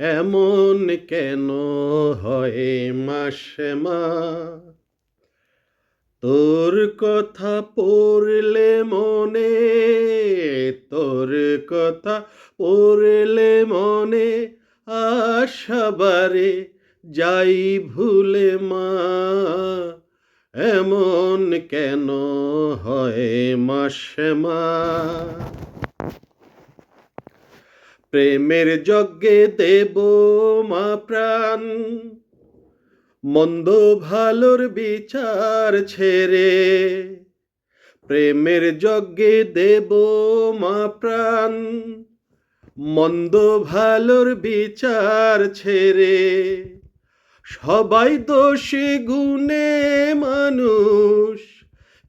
এমন কেন হয় মাসে মা তোর কথা পড়লে মনে, তোর কথা পড়লে মনে আশাবারে যাই ভুলে মা। এমন কেন হয় মাসে মা প্রেমের যজ্ঞে দেব মা প্রাণ। মন্দ ভালোর বিচার ছেড়ে প্রেমের যজ্ঞে দেব মা প্রাণ। মন্দ ভালোর বিচার ছেড়ে সবাই দোষে গুণে মানুষ।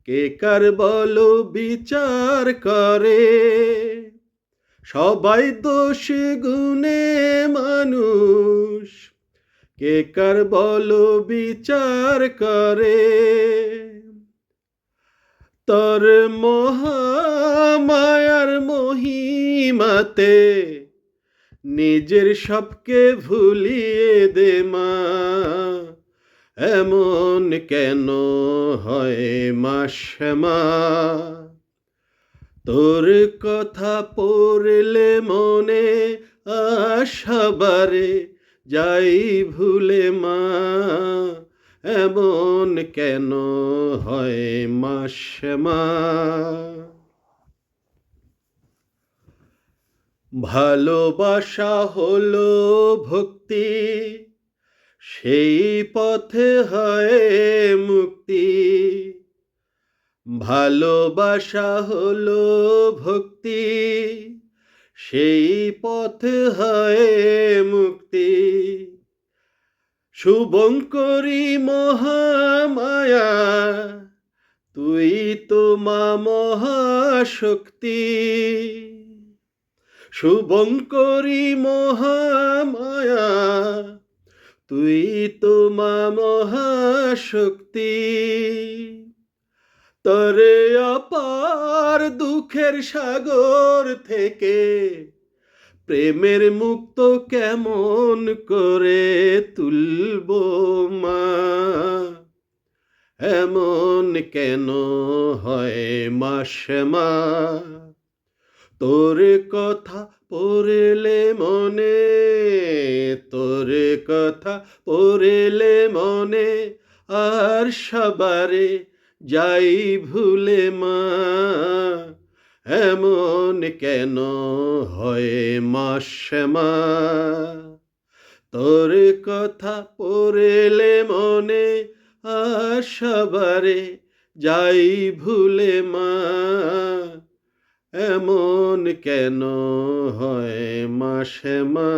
কে কার বল বিচার করে? সবাই দোষে গুণে মানুষ। কে কার বলো বিচার করে? তর মহামায়ার মহিমাতে নিজের সবকে ভুলিয়ে দে মা। এমন কেন হয় মাসমা তোর কথা পড়লে মনে আশাবারে যাই ভুলে মা, এমন কেন হয় মাসমা ভালোবাসা হলো ভক্তি, সেই পথে হয় মুক্তি। ভালোবাসা হলো ভক্তি, সেই পথে হয় মুক্তি। শুভঙ্করী মহামায়া, তুই তো মা মহাশক্তি। শুভঙ্করী মহামায়া, তুই তো মা মহাশক্তি। তরে অপার দুঃখের সাগর থেকে প্রেমের মুক্ত কেমন করে তুলব মা? এমন কেন হয় মাসমা তোর কথা পড়লে মনে, তোর কথা পড়লে মনে, আর সবারে যাই ভুলে মা, এমন কেন হয় মা শ্যামা? তোর কথা পড়েলে মনে আশাবারে যাই ভুলে মা, এমন কেন হয় মা শ্যামা?